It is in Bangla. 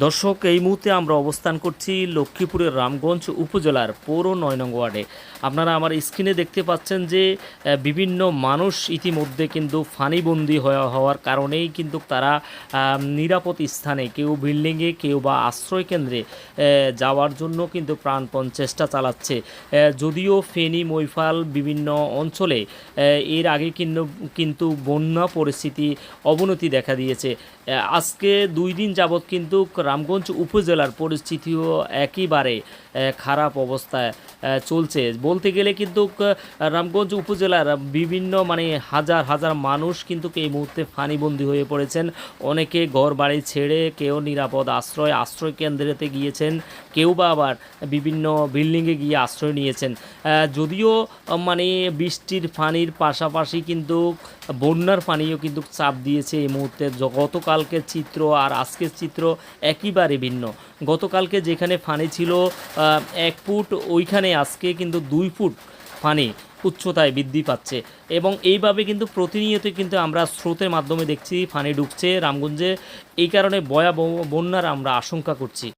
দর্শক, এই মুহূর্তে আমরা অবস্থান করছি লক্ষ্মীপুরের রামগঞ্জ উপজেলার পৌর নয় নং ওয়ার্ডে। আপনারা আমার স্ক্রিনে দেখতে পাচ্ছেন যে বিভিন্ন মানুষ ইতিমধ্যে কিন্তু ফানিবন্দি হওয়া- হওয়ার কারণেই কিন্তু তারা নিরাপদ স্থানে কেউ বিল্ডিংয়ে, কেউ বা আশ্রয় কেন্দ্রে যাওয়ার জন্য কিন্তু প্রাণপণ চেষ্টা চালাচ্ছে। যদিও ফেনী, মৈফাল বিভিন্ন অঞ্চলে এর আগে কিন্তু কিন্তু বন্যা পরিস্থিতি অবনতি দেখা দিয়েছে। আজকে দুই দিন যাবৎ কিন্তু রামগঞ্জ উপজেলার পরিস্থিতিও একেবারে আহ, খারাপ অবস্থায় চলছে। বলতে গেলে কিন্তু রামগঞ্জ উপজেলার বিভিন্ন মানে হাজার হাজার মানুষ কিন্তু এই মুহূর্তে ফানিবন্দি হয়ে পড়েছেন। অনেকে ঘর বাড়ি ছেড়ে কেউ নিরাপদ আশ্রয় আশ্রয় কেন্দ্রেতে গিয়েছেন কেউ বা আবার বিভিন্ন বিল্ডিংয়ে গিয়ে আশ্রয় নিয়েছেন। যদিও মানে বৃষ্টির পানির পাশাপাশি কিন্তু বন্যার পানিও কিন্তু চাপ দিয়েছে এই মুহূর্তে। গতকালকের চিত্র আর আজকের চিত্র একইবারে ভিন্ন। গতকালকে যেখানে ফানে ছিল এক ফুট, ওইখানে আজকে কিন্তু দুই ফুট ফানে উচ্চতায় বৃদ্ধি পাচ্ছে। এবং এইভাবে কিন্তু প্রতিনিয়ত কিন্তু আমরা স্রোতের মাধ্যমে দেখছি, ফানে ঢুকছে রামগঞ্জে। এই কারণে ভয়াবহ বন্যার আমরা আশঙ্কা করছি।